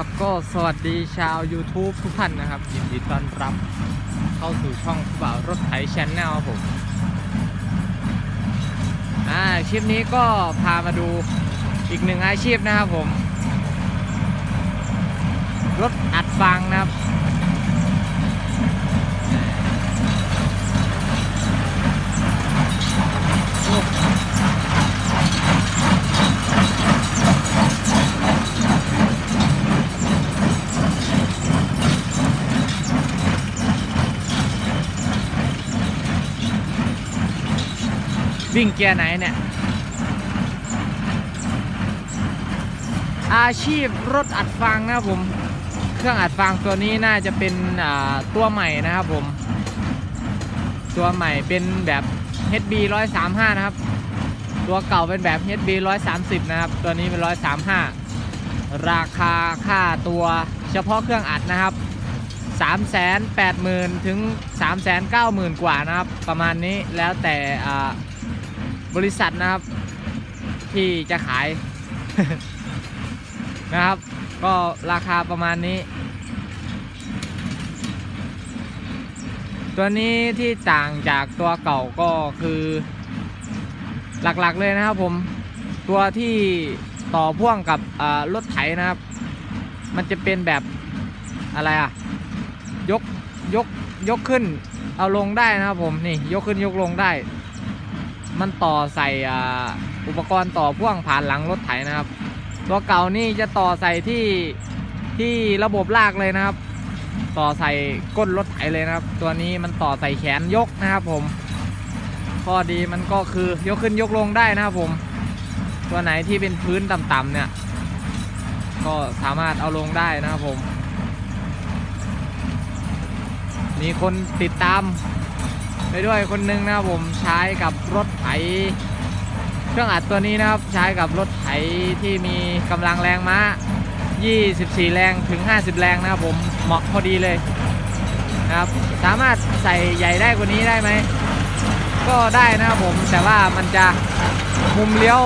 ครับ ก็สวัสดีชาว YouTube ทุกท่านนะครับ ยินดีต้อนรับเข้าสู่ช่องผู้บ่าวรถไถชแนลครับผม อ่าคลิปนี้ก็พามาดูอีกหนึ่งอาชีพนะครับผม รถอัดฟางนะครับ วิ่งเกียร์ไหนเนี่ย อาชีพรถอัดฟางนะครับผม เครื่องอัดฟางตัวนี้น่าจะเป็นตัวใหม่นะครับผม ตัวใหม่เป็นแบบ HB 135 นะครับ ตัวเก่าเป็นแบบ HB 130 นะครับ ตัวนี้เป็น 135 ราคาค่าตัวเฉพาะเครื่องอัดนะครับ380,000 ถึง 390,000 กว่านะครับ ประมาณนี้แล้วแต่ บริษัทนะครับ ที่จะขาย นะครับ ก็ราคาประมาณนี้ ตัวนี้ที่ต่างจากตัวเก่าก็คือหลักๆเลยนะครับผมตัวที่ต่อพ่วงกับรถไถนะครับ มันจะเป็นแบบอะไรอะยกยกยกขึ้นเอาลงได้นะครับผมนี่ยกขึ้นยกลงได้ มันต่อใส่อ,อุปกรณ์ต่อพ่วงผ่านหลังรถไถนะครับ ตัวเก่านี่จะต่อใส่ที่ที่ระบบลากเลยนะครับ ต่อใส่ก้นรถไถเลยนะครับ ตัวนี้มันต่อใส่แขนยกนะครับผม ข้อดีมันก็คือยกขึ้นยกลงได้นะครับผม ตัวไหนที่เป็นพื้นต่ำๆเนี่ย ก็สามารถเอาลงได้นะครับผม มีคนติดตาม ไปด้วยคนหนึงนะครับผมใช้กับรถไถเครื่องอัดตัวนี้นะครับใช้กับรถไถที่มีกำลังแรงม้า 24 แรงถึง 50 แรงนะครับผมเหมาะพอดีเลยนะครับสามารถใส่ใหญ่ได้กว่านี้ได้ไหมก็ได้นะครับผมแต่ว่ามันจะมุมเลี้ยว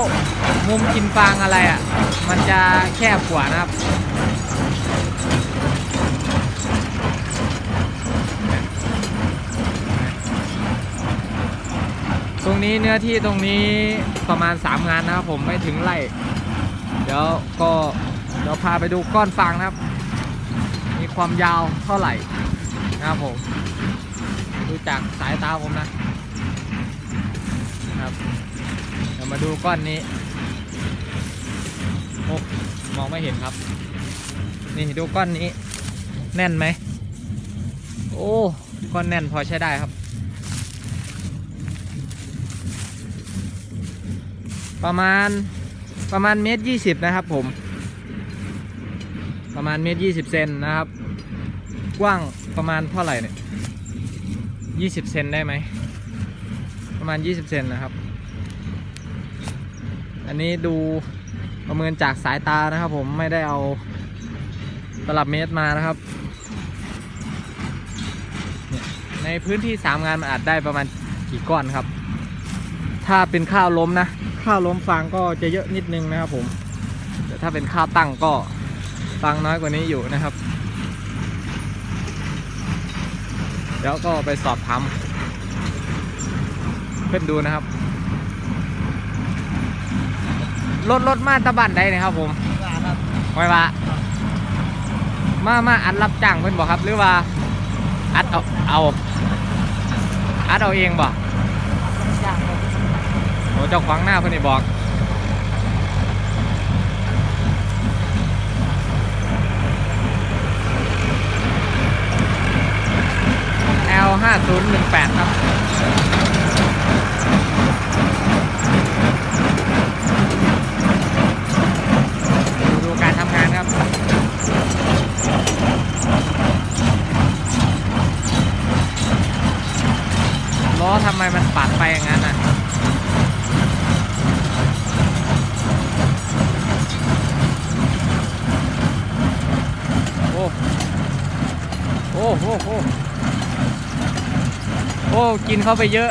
มุมกินฟางอะไรอะ่ะมันจะแคบกว่านะครับ ตรงนี้เนื้อที่ตรงนี้ประมาณ 3 งานนะครับผมไม่ถึงไร่เดี๋ยวก็เดี๋ยวพาไปดูก้อนฟางนะครับ มีความยาวเท่าไหร่นะครับผมดูจากสายตาผมนะครับเดี๋ยวมาดูก้อนนี้โอ้มองไม่เห็นครับ นี่ดูก้อนนี้ แน่นไหมโอ้ก้อนแน่นพอใช้ได้ครับ ประมาณประมาณเมตรยี่สิบนะครับผม ประมาณเมตรยี่สิบเซนนะครับ กว้างประมาณเท่าไหร่เนี่ยยี่สิบเซนได้ไหม ประมาณยี่สิบเซนนะครับ อันนี้ดูประเมินจากสายตานะครับผมไม่ได้เอาตลับเมตรมานะครับ ในพื้นที่สามงานมันอาจได้ประมาณกี่ก้อนครับ ถ้าเป็นข้าวล้มนะ ข้าวล้มฟางก็จะเยอะนิดนึงนะครับผมแต่ถ้าเป็นข้าวตั้งก็ฟางน้อยกว่านี้อยู่นะครับเดี๋ยวก็ไปสอบถามเพื่อนดูนะครับรถรถมาตะบันได้นะครับผมไว้ว่ามามาอัดรับจ้างเพื่อนบอกครับ หรือว่าอัดเอาเอาอัดเอาเองบอก เจ้าขวางหน้าเพื่อนนี่บอก L 5 0 1 8ครับดูดูการทำงานครับล้อทำไมมันปัดไปอย่างนั้นอะ โอ้ โอ้โหโอ้โอ้กินเข้าไปเยอะ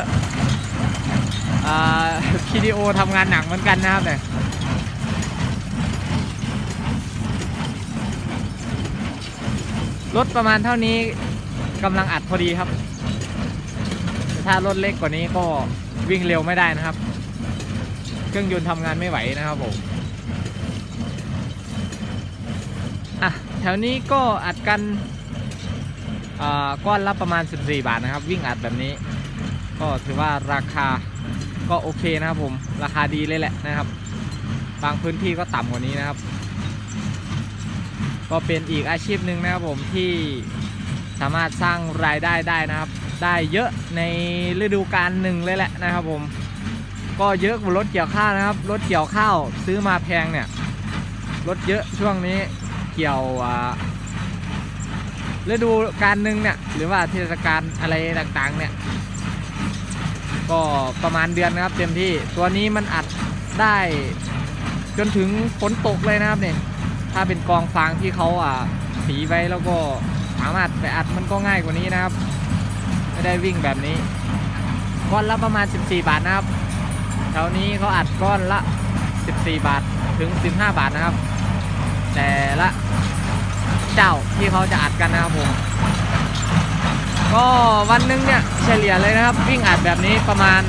อ่าพีดีโอทำงานหนักเหมือนกันนะครับเนี่ยรถประมาณเท่านี้กำลังอัดพอดีครับ ถ้ารถเล็กกว่านี้ก็วิ่งเร็วไม่ได้นะครับ เครื่องยนต์ทำงานไม่ไหวนะครับผมอะแถวนี้ก็อัดกัน ก้อนละประมาณ 14 บาทนะครับ วิ่งอัดแบบนี้ ก็ถือว่าราคาก็โอเคนะครับผมราคาดีเลยแหละนะครับ บางพื้นที่ก็ต่ำกว่านี้นะครับ ก็เป็นอีกอาชีพหนึ่งนะครับผมที่สามารถสร้างรายได้ได้นะครับ ได้เยอะในฤดูกาลหนึ่งเลยแหละนะครับผมก็เยอะกว่ารถเกี่ยวข้าวนะครับรถเกี่ยวข้าวซื้อมาแพงเนี่ยรถเยอะช่วงนี้เกี่ยวอ่า ฤดูกาลหนึ่งเนี่ยหรือว่าเทศกาลอะไรต่างๆ เนี่ย ก็ประมาณเดือนนะครับ เต็มที่ตัวนี้มันอัดได้จนถึงฝนตกเลยนะครับเนี่ยถ้าเป็นกองฟางที่เขาอ่าสีไว้แล้วก็สามารถไปอัดมันก็ง่ายกว่านี้นะครับ ไม่ได้วิ่งแบบนี้ ก้อนละประมาณ 14 บาทนะครับแถวนี้เขาอัดก้อนละ 14 บาทถึง 15 บาทนะครับ แต่ละ เจ้าที่เขาจะอัดกันนะครับผมก็วันหนึงเนี่ยเฉลี่ยเลยนะครับ วิ่งอัดแบบนี้ประมาณ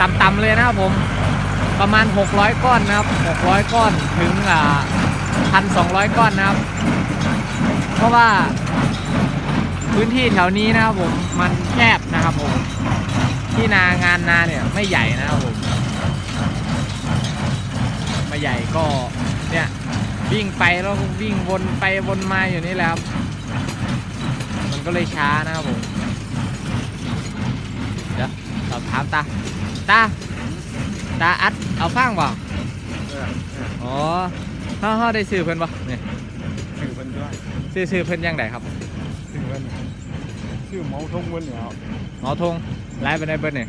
ต่ำๆเลยนะครับผมประมาณ 600 ก้อนนะครับ 600 ก้อนถึงอ่า1,200ก้อนนะครับ เพราะว่าพื้นที่แถวนี้นะครับผมมันแคบนะครับผมที่นางานนาเนี่ยไม่ใหญ่นะครับผมไม่ใหญ่ก็เนี่ย วิ่งไปแล้วก็วิ่งวนไปวนมาอยู่นี่แหละครับ มันก็เลยช้านะครับผม เดี๋ยวสอบถามตา ตา ตาอัดเอาฟังบ่เออเอออ๋อเฮาเฮาได้ซื้อเพิ่นบ่เนี่ยชื่อเพิ่นด้วยซื้อซื้อเพิ่นยังไงครับชื่อเพิ่นชื่อเมาทงเพิ่นเนี่ยครับหมอทงไลฟ์ไปได้เบิ่นเนี่ย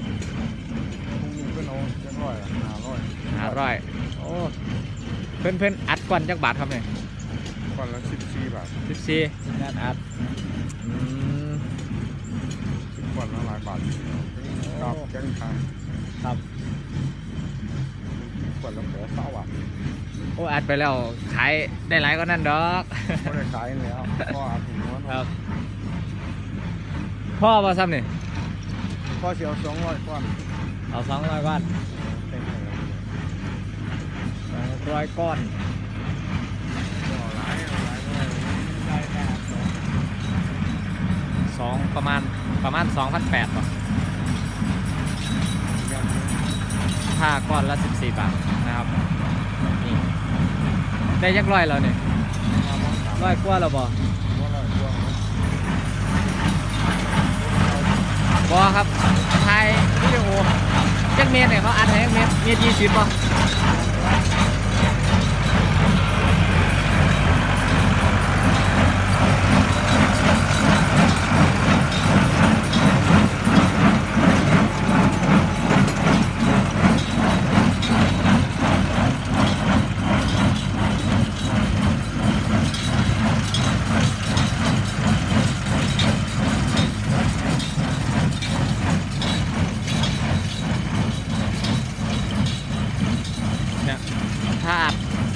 ทงนี่เพิ่นเอาจักร้อยห้าร้อยหาร้อยโอ้ เพิ่นเพิ่นอัดก่อนจักบาทครับเนี่ยก่อนละสิบสี่บาทสิบสี่งานอัดอืมสิบก่อนละหลายบาทกับแกงไทยครับก่อนละแปดเก้าบาทโอ้อัดไปแล้วขายได้หลายก็นั่นดอกก็ได้ขายแล้วก็อาถุงนั้นครับ พ่อบ่ซ้ำนี่ก็เสียวสองร้อยก้อนเอาสองร้อยก้อน เต็มเลย สอง ร้อยก้อนสองประมาณประมาณสองพันแปดป่ะค่าก้อนละสิบสี่บาทนะครับนี่ได้ยักร้อยแล้วเนี่ยร้อยกว่าแล้วบ่ก้อบอครับถ่ายวิดีโอจักเมตรเนี่ยเขาอัดให้เมตรเมตรยี่สิบป่ะ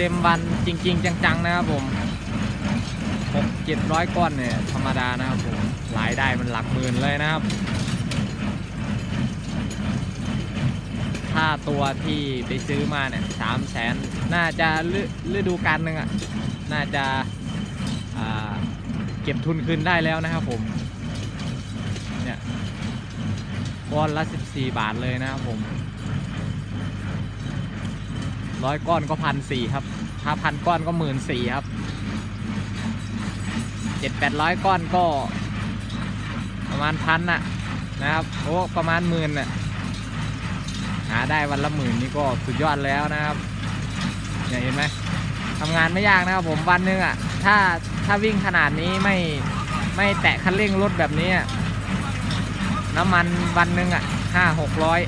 ต็มวันจริง ๆ จังๆนะครับผมหกเจ็ดร้อยก้อนเนี่ยธรรมดานะครับผมรายได้มันหลักหมื่นเลยนะครับถ้าตัวที่ไปซื้อมาเนี่ยสามแสนน่าจะฤดูกาลหนึ่งอะ น่าจะาเก็บทุนคืนได้แล้วนะครับผมเนี่ยก้อนละ 14 บาทเลยนะครับผม ร้อยก้อนก็พันสี่ครับถ้าพันก้อนก็หมื่นสี่ครับเจ็ดแปดร้อยก้อนก็ ประมาณพันน่ะนะครับโอ้ประมาณหมื่นน่ะหาได้วันละหมื่นนี่ก็สุดยอดแล้วนะครับเนี่ยเห็นไหมทำงานไม่ยากนะครับผมวันนึงอะถ้าถ้าวิ่งขนาดนี้ไม่ไม่แตะคันเร่งรถแบบนี้น้ำมันวันนึงอะห้าหกร้อย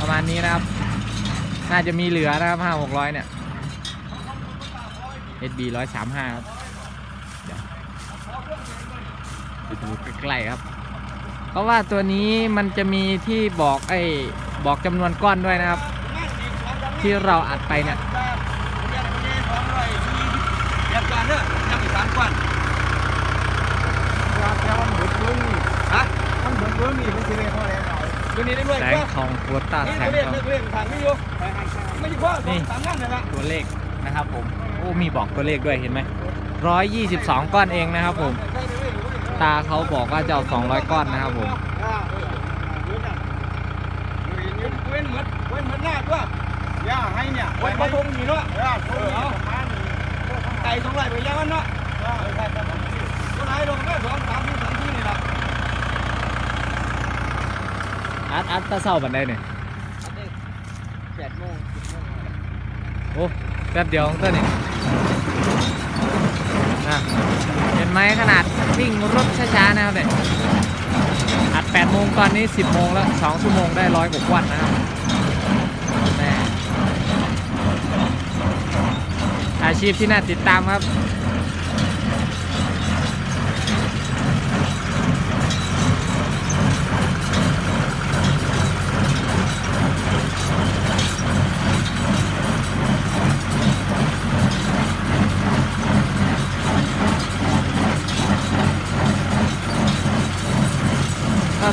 ประมาณนี้นะครับ น่าจะมีเหลือนะครับห้าหกร้อยเนี่ย SB ร้อยสามห้าครับเดี๋ยวไปดูใกล้ๆครับ เพราะว่าตัวนี้มันจะมีที่บอกไอ้บอกจำนวนก้อนด้วยนะครับ ที่เราอัดไปเนี่ยยับจานเด้อยับอีกสามก้อนแต่ว่ามันเบิดเบิ้งนี่ฮะมันเบิดเบิ้งนี่มันสิได้พอแล้วหน่อยตัวนี้ได้ด้วยแสงก็ทองโควต้านี่แสตัวงเลขทองเลขทาง ไม่ไม่ใช่พ่อสามงานเลยละตัวเลขนะครับผมโอ้มีบอกตัวเลขด้วยเห็นไหมร้อยยี่สิบสองก้อนเองนะครับผม ตาเขาบอกว่าจะเอาสองร้อยก้อนนะครับผมเว้นเหมือนเว้นเหมือนหน้าด้วยย่าให้เนี่ยไว้ประทงนี่เนาะย่าโทษเอาประมาณนี้ไก่สองไรไปยังมันเนาะตัวไหนลงได้สองสามที่สามที่นี่ละอัดอัดตาเศร้าบันไดเนี่ย แปดโมงสิบโมง โอ้แป๊บเดียวของเต้นนี่นะเห็นไหมขนาดวิ่งรถช้าๆนะครับเนี่ยอัด8โมงตอนนี้ 10โมงแล้ว2ชั่วโมงได้ร้อยกว่าวันนะครับแม่อาชีพที่น่าติดตามครับ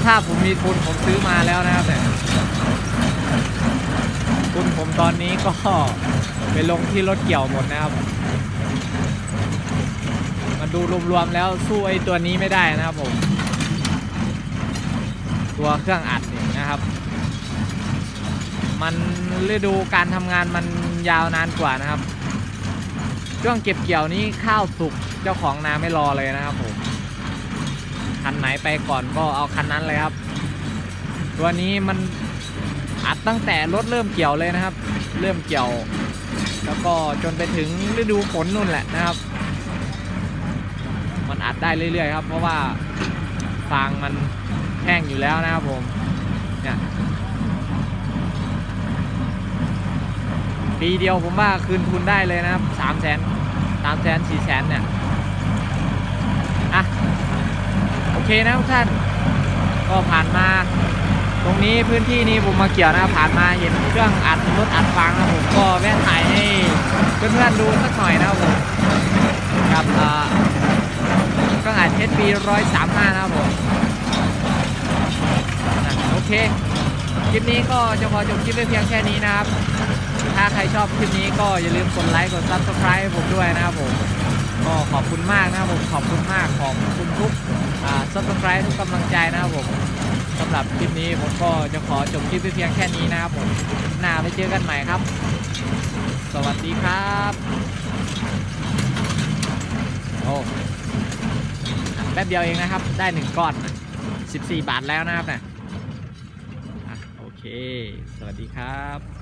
ก็ถ้าผมมีทุนผมซื้อมาแล้วนะครับแต่ทุนผมตอนนี้ก็ไปลงที่รถเกี่ยวหมดนะครับ มันดูรวมๆแล้วสู้ไอ้ตัวนี้ไม่ได้นะครับผม ตัวเครื่องอัดนี่นะครับ มันฤดูการทำงานมันยาวนานกว่านะครับ ช่วงเก็บเกี่ยวนี้ข้าวสุกเจ้าของนาไม่รอเลยนะครับผม คันไหนไปก่อนก็เอาคันนั้นเลยครับ ตัวนี้มันอัดตั้งแต่รถเริ่มเกี่ยวเลยนะครับ เริ่มเกี่ยว แล้วก็จนไปถึงฤดูฝนนู่นแหละนะครับ มันอัดได้เรื่อยๆครับ เพราะว่าฟางมันแห้งอยู่แล้วนะครับผมเนี่ยปีเดียวผมว่าคืนทุนได้เลยนะครับสามแสนสามแสนสี่แสนเนี่ย อะ เคนะทุกท่าน ก็ผ่านมา ตรงนี้พื้นที่นี้ผมมาเกี่ยวนะผ่านมาเห็นเครื่องอัดรถอัดฟางนะผมก็แวะถ่ายให้เพื่อนๆดูสักหน่อยนะครับผมกับอ่าเครื่องอัด HP 135นะครับผมโอเคคลิปนี้ก็จะขอจบคลิปไว้เพียงแค่นี้นะครับ ถ้าใครชอบคลิปนี้ก็อย่าลืมกดไลค์กด Subscribe ให้ผมด้วยนะครับผม ก็ขอบคุณมากนะครับผม ขอบคุณมาก ขอบคุณทุก subscribe ทุกกำลังใจนะครับผมสำหรับคลิปนี้ผมก็จะขอจบคลิปไปเพียงแค่นี้นะครับผมหน้าไปเจอกันใหม่ครับ สวัสดีครับโอ้แป๊บเดียวเองนะครับ ได้หนึ่งก้อน14 บาทแล้วนะครับนะ่ะโอเค สวัสดีครับ